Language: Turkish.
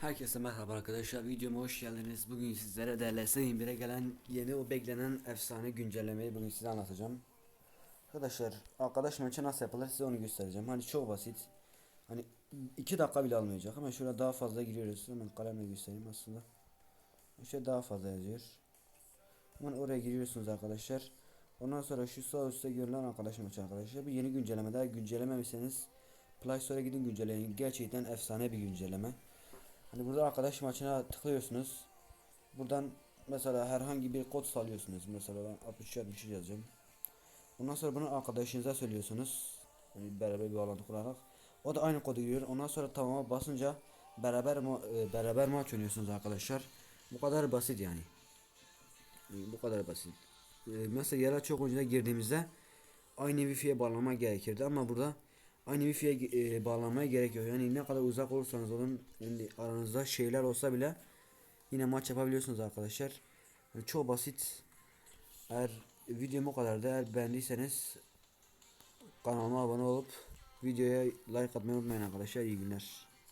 Herkese merhaba arkadaşlar videoma hoş geldiniz. Bugün sizlere DLS 21'e gelen yeni o beklenen efsane güncellemeyi bugün size anlatacağım. Arkadaşlar arkadaş maçı nasıl yapılır size onu göstereceğim. Hani çok basit. Hani 2 dakika bile almayacak ama şurada daha fazla giriyoruz. Hemen kalemle göstereyim aslında. İşte daha fazla yazıyor. Hemen oraya giriyorsunuz arkadaşlar. Ondan sonra şu sağ üstte görülen arkadaş maçı arkadaşlar. Bu yeni güncelleme daha güncellememişseniz Play Store'a gidin güncelleyin. Gerçekten efsane bir güncelleme. Hani burada arkadaş maçına tıklıyorsunuz. Buradan mesela herhangi bir kod salıyorsunuz. Mesela ben 63 63 yazacağım. Ondan sonra bunu arkadaşınıza söylüyorsunuz. Yani beraber bir bağlantı kurarak. O da aynı kodu giriyor. Ondan sonra tamama basınca beraber ma- e, beraber maç oynuyorsunuz arkadaşlar. Bu kadar basit yani. Yani bu kadar basit. E, mesela yara çok oyuncuda girdiğimizde aynı wifi'ye bağlanma gerekirdi ama burada aynı wifi'ye e, bağlanmaya gerek yok. Yani ne kadar uzak olursanız olun yani aranızda şeyler olsa bile yine maç yapabiliyorsunuz arkadaşlar. Yani çok basit. Eğer videom o kadar da eğer beğendiyseniz kanalıma abone olup videoya like atmayı unutmayın arkadaşlar. İyi günler.